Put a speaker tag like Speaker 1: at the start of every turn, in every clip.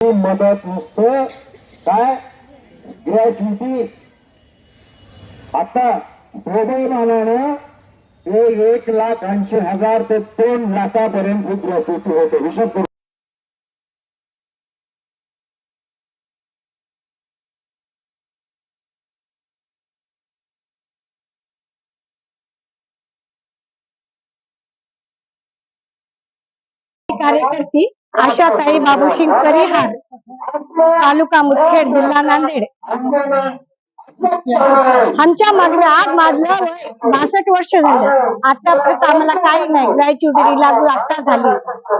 Speaker 1: मदत नुसतं काय ग्रॅच्युटी आता प्रबळमानानं ते एक लाख ऐंशी हजार ते दोन लाखापर्यंत ग्रॅच्युटी होते. हिशोब करू.
Speaker 2: कार्यकर्ती आशाताई बाबूशिंग परिहार तालुका मुखेड जिल्हा नांदेड. आमच्या मागण्या आज माझलं बासष्ट वर्ष झालं. आतापर्यंत आम्हाला काही नाही. ग्रॅच्युटी लागू आता झाली.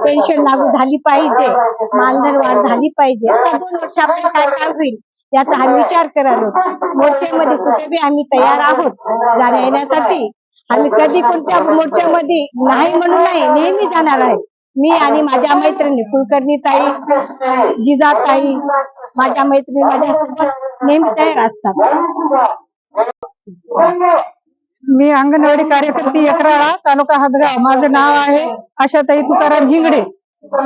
Speaker 2: पेन्शन लागू झाली पाहिजे. मानधन वाढ झाली पाहिजे. आता दोन वर्ष आपल्याला काय काय होईल याचा आम्ही विचार करायलो मोर्चामध्ये कुठे बी आम्ही तयार आहोत जाण्या येण्यासाठी. आम्ही कधी कोणत्या मोर्चामध्ये नाही म्हणून नाही नेहमी जाणार आहे. मी आणि माझ्या मैत्रिणी कुलकर्णी ताई जिजाताई माझ्या मैत्रिणी माझ्यासोबत नेहमी तयार असतात.
Speaker 3: मी अंगणवाडी कार्यकर्ती एकराळा तालुका हदगाव. माझं नाव आहे आशाताई तुकाराम हिंगडे.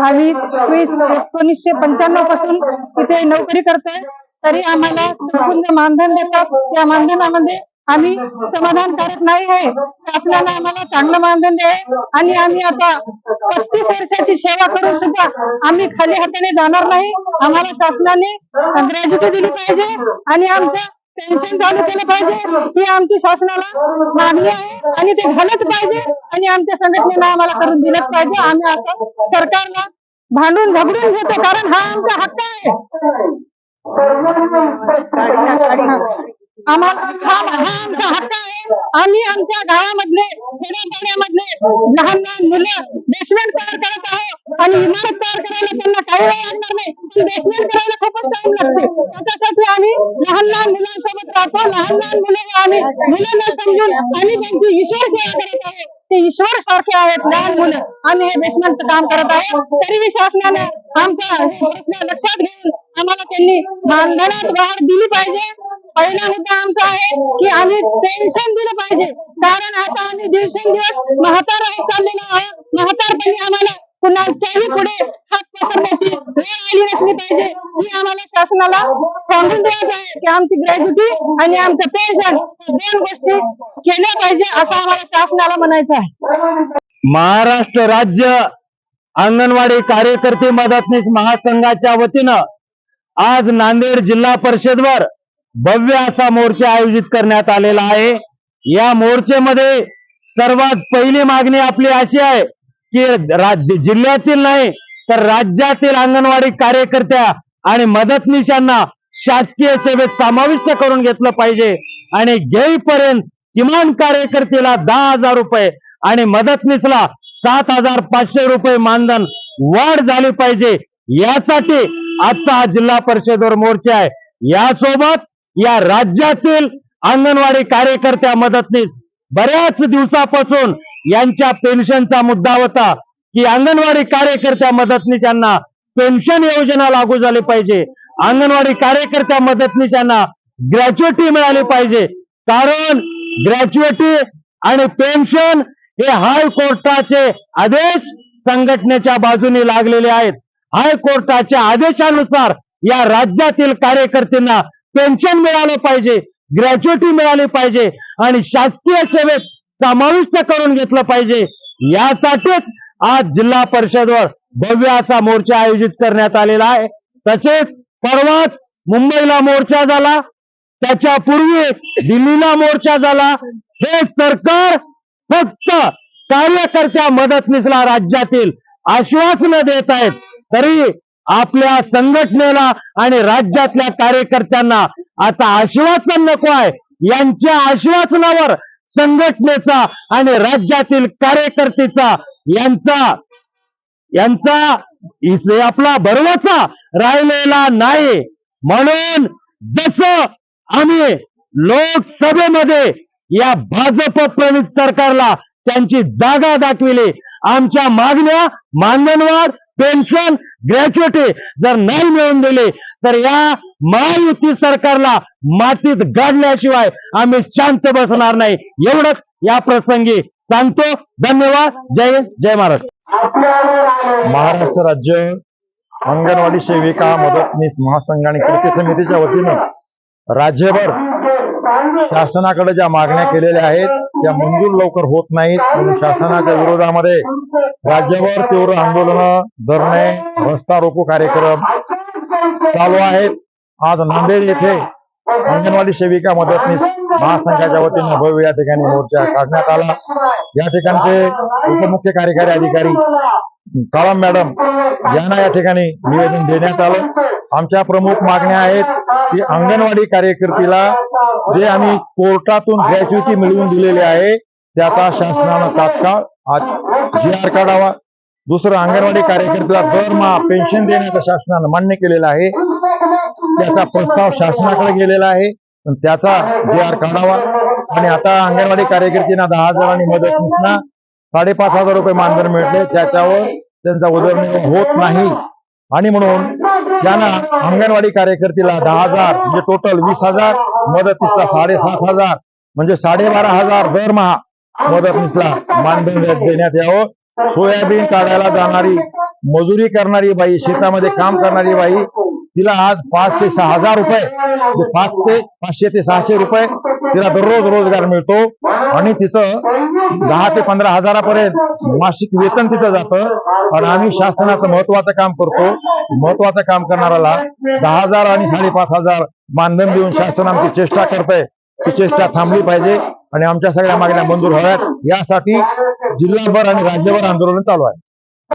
Speaker 3: आम्ही एकोणीसशे पंच्याण्णवपासून तिथे नोकरी करतोय. तरी आम्हाला मानधन देतात. त्या मानधनामध्ये आम्ही समाधानकारक नाही आहे. शासनानं आम्हाला चांगलं मानधन द्यावे आणि आम्ही आता पस्तीस वर्षाची सेवा करून सुद्धा आम्ही खाली हाताने जाणार नाही. आम्हाला शासनाने ग्रॅज्युटी दिली पाहिजे आणि आमचं पेन्शन चालू केलं पाहिजे. ही आमची शासनाला मागणी आहे आणि ते झालंच पाहिजे आणि आमच्या संघटनेनं आम्हाला करून दिलंच पाहिजे. आम्ही असं सरकारला भांडून झगडून घेतो कारण हा आमचा हक्क आहे. आम्हाला हा आमचा हक्क आहे. आम्ही आमच्या गावामधले खेड्यापाड्यामधले लहान लहान मुलं बेसमेंट तयार करत आहोत. आणि इमारत तयार करायला त्यांना काही वेळ लागणार नाही. बेसमेंट करायला खूपच टाइम लागते. त्याच्यासाठी आम्ही लहान लहान मुलांसोबत राहतो. लहान लहान मुलं आम्ही मुलांना समजून आम्ही त्यांची ईश्वर सेवा करत आहोत. ते ईश्वर सारखे आहेत लहान मुलं. आम्ही हे बेसमेंटचं काम करत आहोत. तरीही शासनाने आमचा प्रश्न लक्षात घेऊन आम्हाला त्यांनी मानधनात वाढ दिली पाहिजे. पहिला मुद्दा आमचा आहे की आम्ही पेन्शन दिलं पाहिजे. कारण आता आम्ही दिवसेंदिवस म्हातार होत चाललेलो आहोत. म्हातारपणी आम्हाला कुणाच्याही पुढे हात पसरण्याची वेळ आली नसली पाहिजे. ही आम्हाला शासनाला सांगून द्यायचं आहे की आमची ग्रॅज्युटी आणि आमचं पेन्शन दोन गोष्टी केल्या पाहिजे असं आम्हाला शासनाला म्हणायचं आहे.
Speaker 4: महाराष्ट्र राज्य अंगणवाडी कार्यकर्ते मदतनीस महासंघाच्या वतीनं आज नांदेड जिल्हा परिषदवर भव्य असा मोर्चा आयोजित करण्यात आलेला आहे. या मोर्चेमध्ये सर्वात पहिली मागणी आपली अशी आहे की राज्य जिल्ह्यातील नाही तर राज्यातील अंगणवाडी कार्यकर्त्या आणि मदतनीशांना शासकीय सेवेत समाविष्ट करून घेतलं पाहिजे. आणि घेईपर्यंत किमान कार्यकर्त्याला दहा हजार रुपये आणि मदतनीसला सात हजार पाचशे रुपये मानधन वाढ झाली पाहिजे. यासाठी आजचा हा जिल्हा परिषदेवर मोर्चा आहे. यासोबत या राज्यातील अंगणवाडी कार्यकर्त्या मदतनीस बऱ्याच दिवसापासून यांच्या पेन्शनचा मुद्दा होता की अंगणवाडी कार्यकर्त्या मदतनीस यांना पेन्शन योजना लागू झाली पाहिजे. अंगणवाडी कार्यकर्त्या मदतनीस यांना ग्रॅच्युटी मिळाली पाहिजे. कारण ग्रॅच्युटी आणि पेन्शन हे हायकोर्टाचे आदेश संघटनेच्या बाजूने लागलेले आहेत. हायकोर्टाच्या आदेशानुसार या राज्यातील कार्यकर्त्यांना पेन्शन मिळालं पाहिजे ग्रॅच्युटी मिळाली पाहिजे आणि शासकीय सेवेत समाविष्ट करून घेतलं पाहिजे. यासाठीच आज जिल्हा परिषदवर भव्य असा मोर्चा आयोजित करण्यात आलेला आहे. तसेच परवाच मुंबईला मोर्चा झाला. त्याच्या पूर्वी दिल्लीला मोर्चा झाला. हे सरकार फक्त कार्यकर्त्या मदतनीसला राज्यातील आश्वासनं देत आहेत. तरी आपल्या संघटनेला आणि राज्यातल्या कार्यकर्त्यांना आता आश्वासन नको आहे. यांच्या आश्वासनावर संघटनेचा आणि राज्यातील कार्यकर्तेचा यांचा यांचा आपला भरवसा राहिलेला नाही. म्हणून जसं आम्ही लोकसभेमध्ये या भाजप प्रणित सरकारला त्यांची जागा दाखविली आमच्या मागण्या मानधनवाढ पेन्शन ग्रॅच्युटी जर नाही मिळवून दिली तर या महायुती सरकारला मातीत गाडल्याशिवाय आम्ही शांत बसणार नाही. एवढंच या प्रसंगी सांगतो. धन्यवाद. जय जय महाराष्ट्र.
Speaker 1: महाराष्ट्र
Speaker 4: राज्य
Speaker 5: अंगणवाडी सेविका मदतनीस महासंघ आणि कृती समितीच्या वतीनं राज्यभर शासनाकडे ज्या मागण्या केलेल्या आहेत त्या मंजूर लवकर होत नाहीत. म्हणून शासनाच्या विरोधामध्ये राज्यभर तीव्र आंदोलन धरणे रस्ता रोको कार्यक्रम चालू आहेत. आज नांदेड येथे अंगणवाडी सेविका मदतनीस महासंघाच्या वतीनं भव्य या ठिकाणी मोर्चा काढण्यात आला. या ठिकाणचे उपमुख्य कार्यकारी अधिकारी काळम मॅडम यांना या ठिकाणी निवेदन देण्यात आलं. आमच्या प्रमुख मागण्या आहेत की अंगणवाडी कार्यकर्तीला जे आम्ही कोर्टातून ग्रॅच्युटी मिळवून दिलेली आहे त्याचा शासनानं तात्काळ आज जी आर काढावा. दुसरं अंगणवाडी कार्यकर्त्याला दरमहा पेन्शन देण्याचं शासनानं मान्य केलेलं आहे. त्याचा प्रस्ताव शासनाकडे गेलेला आहे. पण त्याचा जी आर काढावा. आणि आता अंगणवाडी कार्यकर्त्यांना दहा हजारांनी मदतनीसना साडेपाच हजार रुपये मानधन मिळते. त्याच्यावर त्यांचा उदरनिर्वाह होत नाही. आणि म्हणून त्यांना अंगणवाडी कार्यकर्तीला दहा हजार म्हणजे टोटल वीस हजार मदतीसला साडेसात हजार म्हणजे साडेबारा हजार दरमहा मदतनीसला मानधन देण्यात यावं. सोयाबीन काढायला जाणारी मजुरी करणारी बाई शेतामध्ये काम करणारी बाई तिला आज पाच ते सहा हजार रुपये. म्हणजे पाच ते पाचशे ते सहाशे रुपये तिला दररोज रोजगार मिळतो. आणि तिचं दहा ते पंधरा हजारापर्यंत मासिक वेतन तिथं जातं. आणि आम्ही शासनाचं महत्वाचं काम करतो. महत्वाचं काम करणाऱ्याला दहा हजार आणि साडेपाच हजार मानधन देऊन शासन आमची चेष्टा करतंय. ती चेष्टा थांबली पाहिजे. आणि आमच्या सगळ्या मागण्या मंजूर व्हाव्यात. यासाठी जिल्हाभर आणि राज्यभर आंदोलन चालू आहे.